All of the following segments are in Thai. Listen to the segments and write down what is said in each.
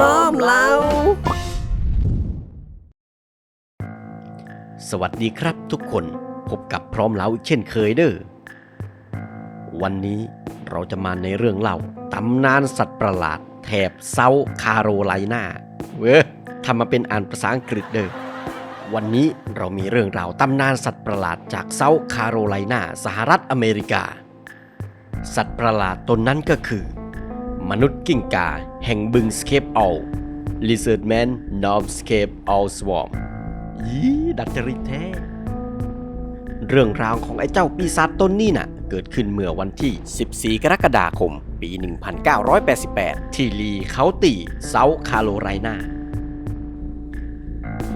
ร้อมเรา สวัสดีครับทุกคนพบกับพร้อมเล้าอีกเช่นเคยเด้อ วันนี้เราจะมาในเรื่องเล่าตำนานสัตว์ประหลาด แถบเซาท์คาโรไลนาเว้ยทำมาเป็นอ่านภาษาอังกฤษเด้อวันนี้เรามีเรื่องราวตำนานสัตว์ประหลาดจากเซาท์คาโรไลนาสหรัฐอเมริกา สัตว์ประหลาดตนนั้นก็คือ มนุษย์กิ้งกาแห่งบึงสเคปอ l Lizard Man n o r m Scape All Swarm ยี่ดัดจริตแท้ เรื่องราวของไอ้เจ้าปีศาจตนนี้น่ะ เกิดขึ้นเมื่อวันที่ 14 กรกฎาคม ปี 1988 ที่ลีเคาตีเซาท์คาโรไลนา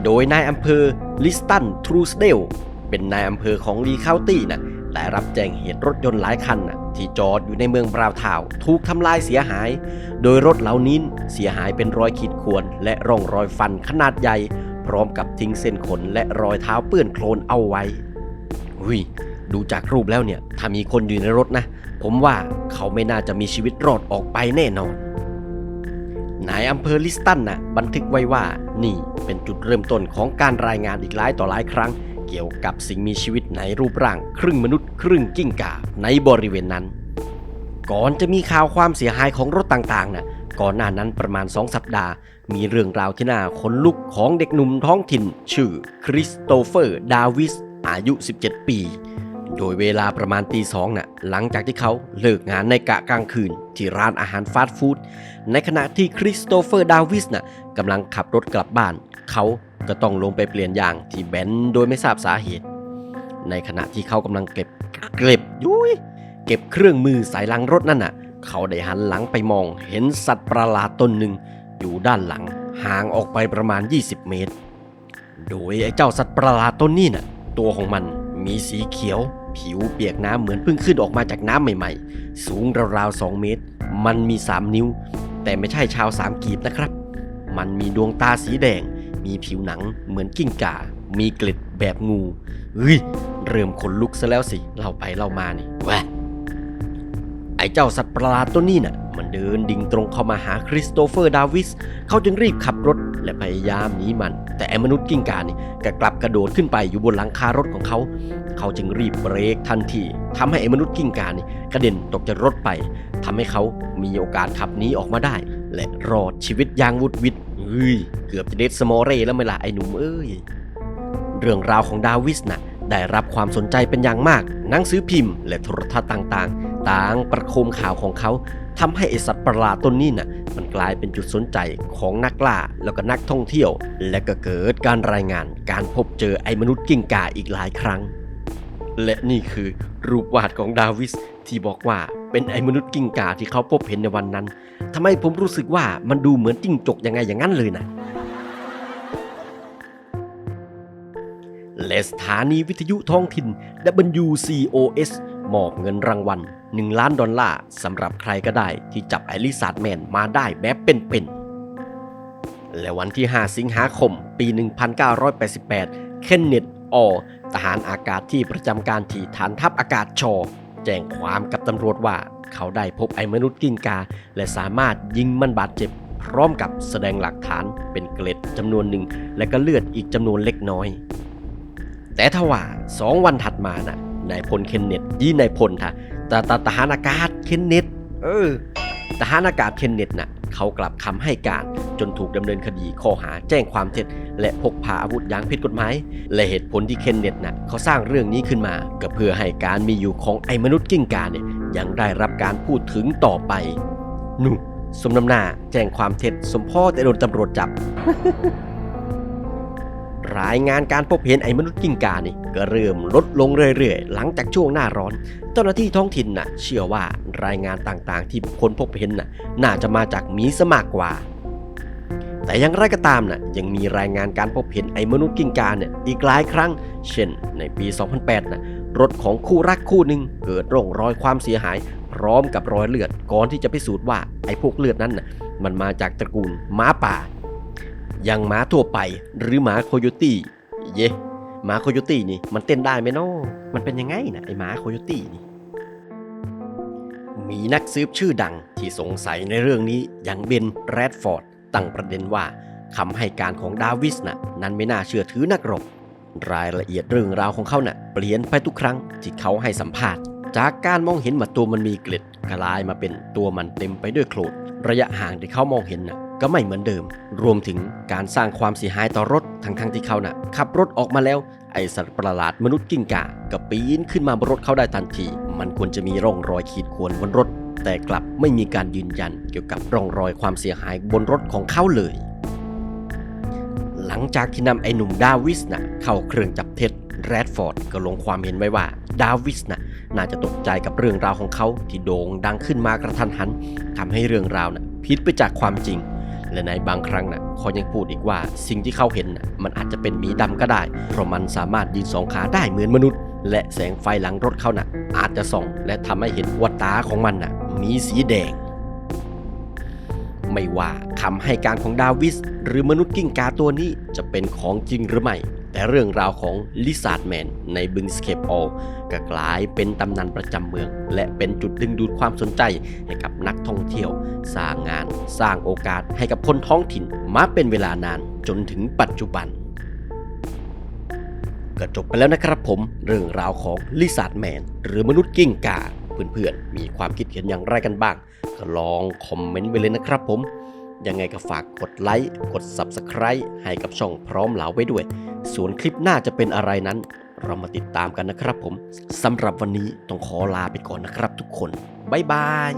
โดยนายอำเภอลิสตันทรูสเดลเป็นนายอำเภอของลีเคาตี้น่ะได้รับแจ้งเหตุรถยนต์หลายคันน่ะ ที่จอดอยู่ในเมืองบราว์ทาวถูกทำลายเสียหาย โดยรถเหล่านี้เสียหายเป็นรอยขีดข่วน และร่องรอยฟันขนาดใหญ่ พร้อมกับทิ้งเส้นขนและรอยเท้าเปื้อนโคลนเอาไว้หุยดูจากรูปแล้วเนี่ย ถ้ามีคนอยู่ในรถนะ ผมว่าเขาไม่น่าจะมีชีวิตรอดออกไปแน่นอนนายอำเภอลิสตันนะบันทึกไว้ว่านี่เป็นจุดเริ่มต้นของการรายงานอีกหลายต่อหลายครั้ง เกี่ยวกับสิ่งมีชีวิตในรูปร่างครึ่งมนุษย์ครึ่งกิ้งก่าในบริเวณนั้น ก่อนจะมีข่าวความเสียหายของรถต่างๆน่ะก่อนหน้านั้นประมาณ 2 สัปดาห์ มีเรื่องราวที่น่าขนลุกของเด็กหนุ่มท้องถิ่น ชื่อคริสโตเฟอร์ดาวิส อายุ 17 ปี โดยเวลาประมาณตีสองน่ะหลังจากที่เขาเลิกงานในกะกลางคืน ที่ร้านอาหารฟาสต์ฟู้ดในขณะที่คริสโตเฟอร์ดาวิสน่ะกำลังขับรถกลับบ้าน เขา ก็ต้องลงไปเปลี่ยนยางที่แบนโดยไม่ทราบสาเหตุ ในขณะที่เขากำลังเก็บเก็บยุ้ยเก็บเครื่องมือส่หลังรถนั่นน่ะ เขาได้หันหลังไปมอง เห็นสัตว์ประหลาดตนหนึ่งอยู่ด้านหลังห่างออกไปประมาณ 20 เมตร โดยไอ้เจ้าสัตว์ประหลาดตนนี้น่ะ ตัวของมันมีสีเขียว ผิวเปียกน้ำเหมือนเพิ่งขึ้นออกมาจากน้ำใหม่ๆ สูงราวๆ2เมตร มันมี 3 นิ้ว แต่ไม่ใช่ชาวสามกีบนะครับ มันมีดวงตาสีแดง มีผิวหนังเหมือนกิ้งก่า มีเกล็ดแบบงูเฮ้ยเริ่มขนลุกซะแล้วสิเล่าไปเล่ามานี่แวะไอ้เจ้าสัตว์ประหลาดตัวนี้น่ะ มันเดินดิ่งตรงเข้ามาหาคริสโตเฟอร์ดาวิสเขาจึงรีบขับรถและพยายามหนีมัน แต่ไอ้มนุษย์กิ้งก่านี่ก็กลับกระโดดขึ้นไปอยู่บนหลังคารถของเขา เขาจึงรีบเบรกทันทีทำให้ไอ้มนุษย์กิ้งก่านี่กระเด็นตกจากรถไปทำให้เขามีโอกาสขับหนีออกมาได้ และรอดชีวิตอย่างวุดวิดเฮ้ยเกือบจะเด็ดสมอเร่แล้วไม่ล่ะไอ้หนุ่มเอ้ย เรื่องราวของดาวิสน่ะได้รับความสนใจเป็นอย่างมาก หนังสือพิมพ์ และโทรทัศน์ต่างๆ ต่างประโคมข่าวของเขาทำให้ไอสัตว์ประหลาดต้นนี้น่ะ มันกลายเป็นจุดสนใจของนักล่าแล้วก็นักท่องเที่ยว และก็เกิดการรายงานการพบเจอไอ้มนุษย์กิ้งก่าอีกหลายครั้ง และนี่คือรูปวาดของดาวิสที่บอกว่าเป็นไอ้มนุษย์กิ้งก่าที่เขาพบเห็นในวันนั้นทำไมผมรู้สึกว่ามันดูเหมือนจิ้งจกยังไงอย่างนั้นเลยนะและสถานีวิทยุท้องถิ่น WCOS มอบเงินรางวัล 1 ล้านดอลลาร์สำหรับใครก็ได้ที่จับไอริสาดแมนมาได้แบบเป็นๆและวันที่ 5 สิงหาคม ปี 1988 เคนเนต อ ทหารอากาศที่ประจำการที่ฐานทัพอากาศชอ แจ้งความกับตำรวจว่า เขาได้พบไอ้มนุษย์กิ้งกา และสามารถยิงมันบาดเจ็บ พร้อมกับแสดงหลักฐานเป็นเกล็ดจำนวนหนึ่ง และก็เลือดอีกจำนวนเล็กน้อย แต่ทว่าสองวันถัดมาน่ะนายพลเคนเนตยี่นายพลท่ะตาตาทหารอากาศเคนเนตเออทหารอากาศเคนเนตน่ะเขากลับคำให้การจนถูกดำเนินคดีข้อหาแจ้งความเท็จ และพกพาอาวุธอย่างผิดกฎหมาย และเหตุผลที่เคนเนตน่ะเขาสร้างเรื่องนี้ขึ้นมา ก็เพื่อให้การมีอยู่ของไอ้มนุษย์กิ้งกาเนี่ยยังได้รับการพูดถึงต่อไปนู่สมน้ำหน้าแจ้งความเท็จสมพ่อแต่โดนตำรวจจับ รายงานการพบเห็นไอ้มนุษย์กิ้งกานี่ก็เริ่มลดลงเรื่อยๆ หลังจากช่วงหน้าร้อน เจ้าหน้าที่ท้องถิ่นน่ะ เชื่อว่ารายงานต่างๆ ที่บุคคลพบเห็นน่ะ น่าจะมาจากหมีซะมากกว่า แต่อย่างไรก็ตามน่ะ ยังมีรายงานการพบเห็นไอ้มนุษย์กิ้งกาเนี่ยอีกหลายครั้ง เช่น ในปี 2008น่ะรถของคู่รักคู่หนึ่งเกิดร่องรอยความเสียหาย พร้อมกับรอยเลือดก่อนที่จะพิสูจน์ว่าไอ้พวกเลือดนั้นน่ะมันมาจากตระกูลหม้าป่า อย่างหมาทั่วไปหรือหมาโคโยตี้เย่หมาโคโยตี้นี่มันเต้นได้ไหมเนาะมันเป็นยังไงนะไอหมาโคโยตี้นี่มีนักสืบชื่อดังที่สงสัยในเรื่องนี้อย่างเบนแรดฟอร์ดตั้งประเด็นว่าคำให้การของดาวิสนะนั้นไม่น่าเชื่อถือนักรอกรายละเอียดเรื่องราวของเขาน่ะเปลี่ยนไปทุกครั้งที่เขาให้สัมภาษณ์ จากการมองเห็นว่าตัวมันมีเกล็ดกลายมาเป็นตัวมันเต็มไปด้วยโคลนระยะห่างที่เขามองเห็นน่ะ ก็ไม่เหมือนเดิม รวมถึงการสร้างความเสียหายต่อรถทั้งๆทที่เขาน่ะขับรถออกมาแล้ว ไอสัตว์ประหลาดมนุษย์กิ้งก่าก็ปีนขึ้นมาบนรถเขาได้ทันที มันควรจะมีร่องรอยขีดข่วนบนรถ แต่กลับไม่มีการยืนยันเกี่ยวกับร่องรอยความเสียหายบนรถของเขาเลย หลังจากที่นำไอหนุ่มดาวิสนะเข้าเครื่องจับเท็จแรดฟอร์ดก็ลงความเห็นไว้ว่าดาวิสน่ะน่าจะตกใจกับเรื่องราวของเขาที่โด่งดังขึ้นมากระทันหันทำให้เรื่องราวนะ่ะผิดไปจากความจริง และในบางครั้งนะ่ะเขายังพูดอีกว่าสิ่งที่เขาเห็นนะ่ะมันอาจจะเป็นหมีดำก็ได้ เพราะมันสามารถยืนสองขาได้เหมือนมนุษย์ และแสงไฟหลังรถเขาน่ะอาจจะส่อง และทำให้เห็นว่าตาของมันน่ะมีสีแดง ไม่ว่าคำให้การของดาวิส หรือมนุษย์กิ้งกาตัวนี้จะเป็นของจริงหรือไม่ แต่เรื่องราวของลิซาร์ดแมนในบึงสเคปอลก็กลายเป็นตำนานประจำเมือง และเป็นจุดดึงดูดความสนใจให้กับนักท่องเที่ยว สร้างงาน สร้างโอกาสให้กับคนท้องถิ่นมาเป็นเวลานานจนถึงปัจจุบันก็จบไปแล้วนะครับผมเรื่องราวของลิซาร์ดแมนหรือมนุษย์กิ้งก่าเพื่อนๆ มีความคิดเห็นอย่างไรกันบ้าง ก็ลองคอมเมนต์ไปเลยนะครับผม ยังไงก็ฝากกดไลค์ กด Subscribe ให้กับช่องพร้อมเหลาไว้ด้วย ส่วนคลิปหน้าจะเป็นอะไรนั้น เรามาติดตามกันนะครับผมสำหรับวันนี้ต้องขอลาไปก่อนนะครับทุกคน บ๊ายบาย